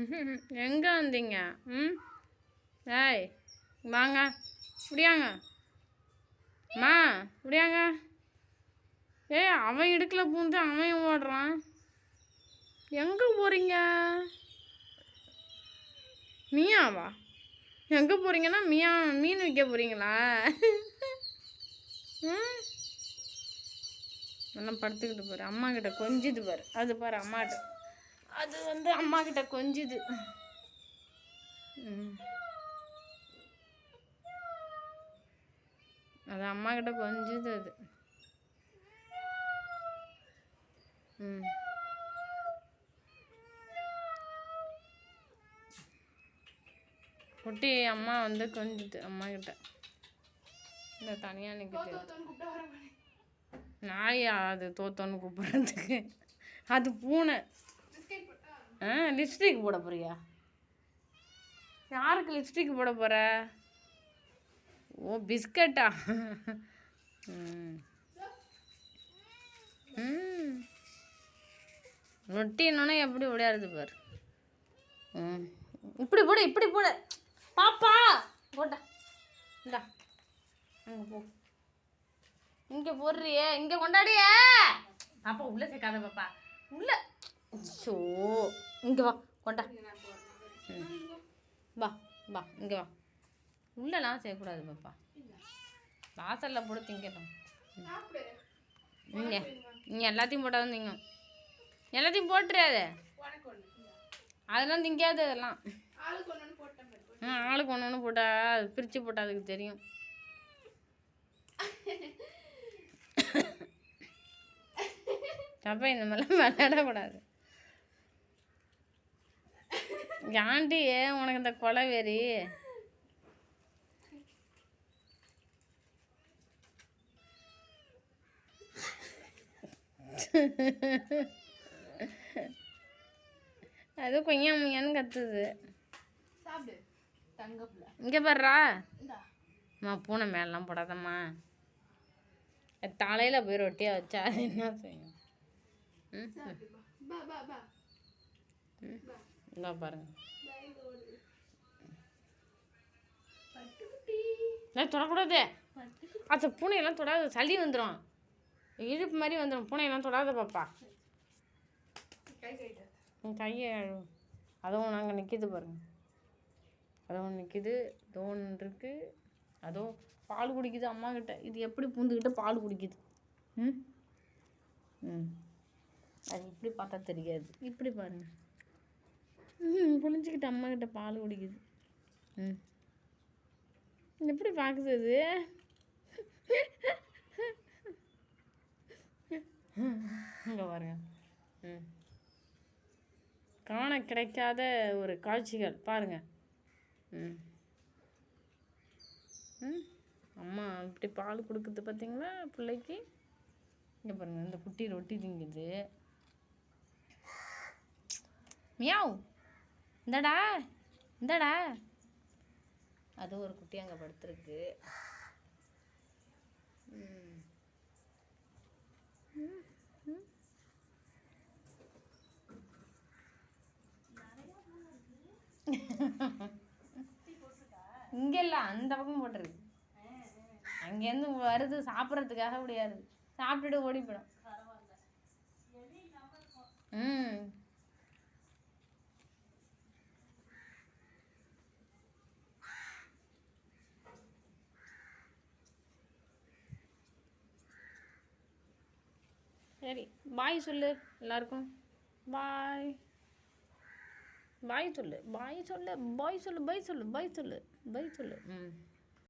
எங்கே வந்தீங்க? ம்? ஏய் வாங்க. இப்படியாங்க அம்மா இப்படியாங்க ஏய் அவன் இடுக்கில் பூந்து அவன் ஓடுறான். எங்கே போகிறீங்க மியாவா? எங்கே போகிறீங்கன்னா மியா மீன் விற்க போகிறீங்களா ம்? நல்லா படுத்துக்கிட்டு பாரு. அம்மா கிட்ட கொஞ்சுது பாரு. அது பாரு அம்மாட்ட அது வந்து அம்மா கிட்ட கொஞ்சுது. அது அம்மா கிட்ட கொஞ்சுது அது. ம். குட்டி அம்மா வந்து கொஞ்சுது அம்மா கிட்ட. இந்த தனியாக நிற்குது நாயா அது தோத்தோன்னு கூப்பிட்றதுக்கு? அது பூனை. ஆ லிப்ஸ்டிக் போட போறியா? யாருக்கு லிப்ஸ்டிக் போட போற? ஓ பிஸ்கட்டா? ம். ம். எப்படி விளையாடுது பாரு. ம். இப்படி போடு இப்படி போடு. பாப்பா போட்டா இந்தா அங்கே போ. இங்கே போடுறியே இங்கே கொண்டாடியே. பாப்பா உள்ளே சேர்க்காத பாப்பா. உள்ள. ஸோ இங்கே வா கொண்டா. ம். வா. வா இங்கே வா. உள்ளலாம் செய்யக்கூடாது பாப்பா. வாசலில் போட்டு திங்கட்டும். இங்கே நீ எல்லாத்தையும் போட்டால் திங்க எல்லாத்தையும் போட்டுறாது அதெல்லாம் திங்காது அதெல்லாம். ம் ஆளுக்கு ஒன்று ஒன்று போட்டா அது பிரித்து போட்டா அதுக்கு தெரியும். தப்பா இந்த மாதிரிலாம் விளையாடக்கூடாது. ஏன்டி உனக்கு இந்த கொலை வெறி? அது கொய்யா முய்யான்னு கத்துது. இங்கே பாடுறா அம்மா பூனை மேலாம் போடாதம்மா. தலையில் போய் ரொட்டியாக வச்சா அது என்ன செய்யும்? ம்? பா. இந்தா பாருங்க. தொடக்கூடாது. அச்சா பூனையெல்லாம் தொடாது. சளி வந்துடும் இழுப்பு மாதிரி வந்துடும் பூனையெல்லாம் தொடாத பாப்பா. உன் கையை அதுவும் நாங்கள் நிற்கிது பாருங்க. அதுவும் நிற்கிது தோன் இருக்குது அதோ பால் குடிக்குது அம்மா கிட்ட. இது எப்படி பூந்துக்கிட்ட பால் குடிக்குது? ம்? ம். அது இப்படி பார்த்தா தெரியாது. இப்படி பாருங்க. ம் புளிஞ்சிக்கிட்டு அம்மா கிட்ட பால் குடிக்குது. ம். எப்படி பார்க்குது இங்கே பாருங்க. ம். காண கிடைக்காத ஒரு காட்சிகள் பாருங்க. ம். ம். அம்மா இப்படி பால் கொடுக்குது பார்த்தீங்களா பிள்ளைக்கு? இங்கே பாருங்க இந்த குட்டி ரொட்டி திங்குது. மியாவ்! இந்தடா இந்தடா. அது ஒரு குட்டி அங்கே படுத்துருக்கு. ம். இங்க அந்த பக்கம் போட்டுருக்கு அங்கேருந்து வருது சாப்பிட்றதுக்காக முடியாது. சாப்பிட்டுட்டு ஓடி போயிடும். ம். சரி பாய் சொல்லு எல்லாருக்கும். பாய் பாய் சொல்லு பாய் சொல்லு பாய் சொல்லு பாய் சொல்லு பாய் சொல்லு பாய் சொல்லு. ம்.